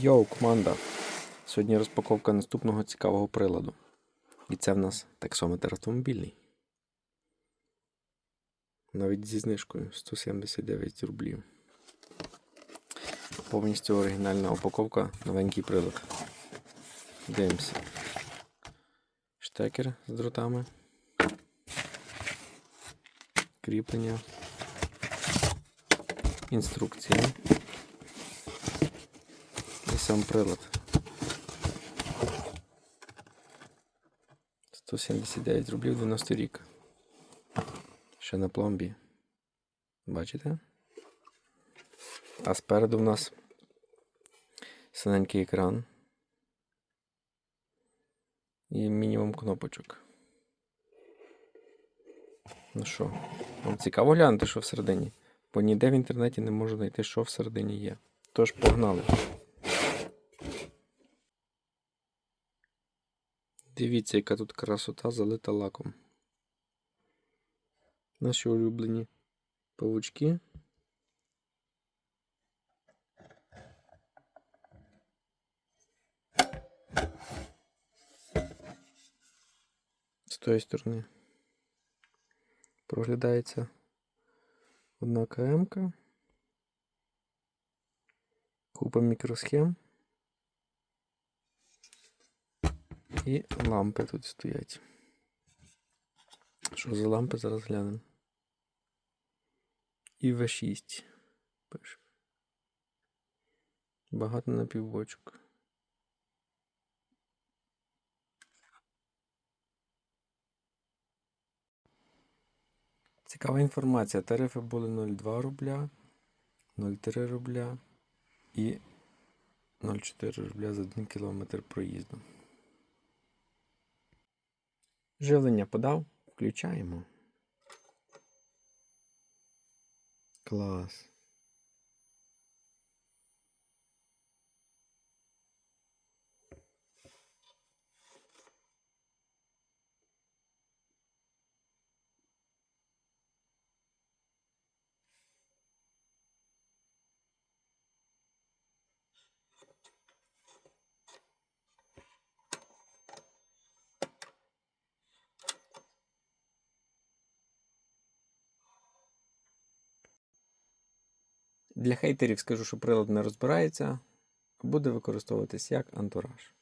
Йоу, команда! Сьогодні розпаковка наступного цікавого приладу. І це в нас таксометр автомобільний. Навіть зі знижкою 179 рублів. Повністю оригінальна упаковка, новенький прилад. Дивимося. Штекер з дротами. Кріплення. Інструкція. Сам прилад. 179 рублів 90 рік. Ще на пломбі. Бачите? А спереду в нас синенький екран. І мінімум кнопочок. Ну що, вам цікаво глянути, що всередині? Бо ніде в інтернеті не можу знайти, що всередині є. Тож погнали. Дивіться, яка тут красота залита лаком. Наші улюблені павучки. З тої сторони проглядається одна КМ-ка, купа мікросхем. І лампи тут стоять. Що за лампи зараз глянемо? І В6 пише. Багато напівбочок. Цікава інформація. Тарифи були 0,2 рубля, 0,3 рубля і 0,4 рубля за 1 кілометр проїзду. Живлення подав, включаємо. Клас. Для хейтерів скажу, що прилад не розбирається, буде використовуватись як антураж.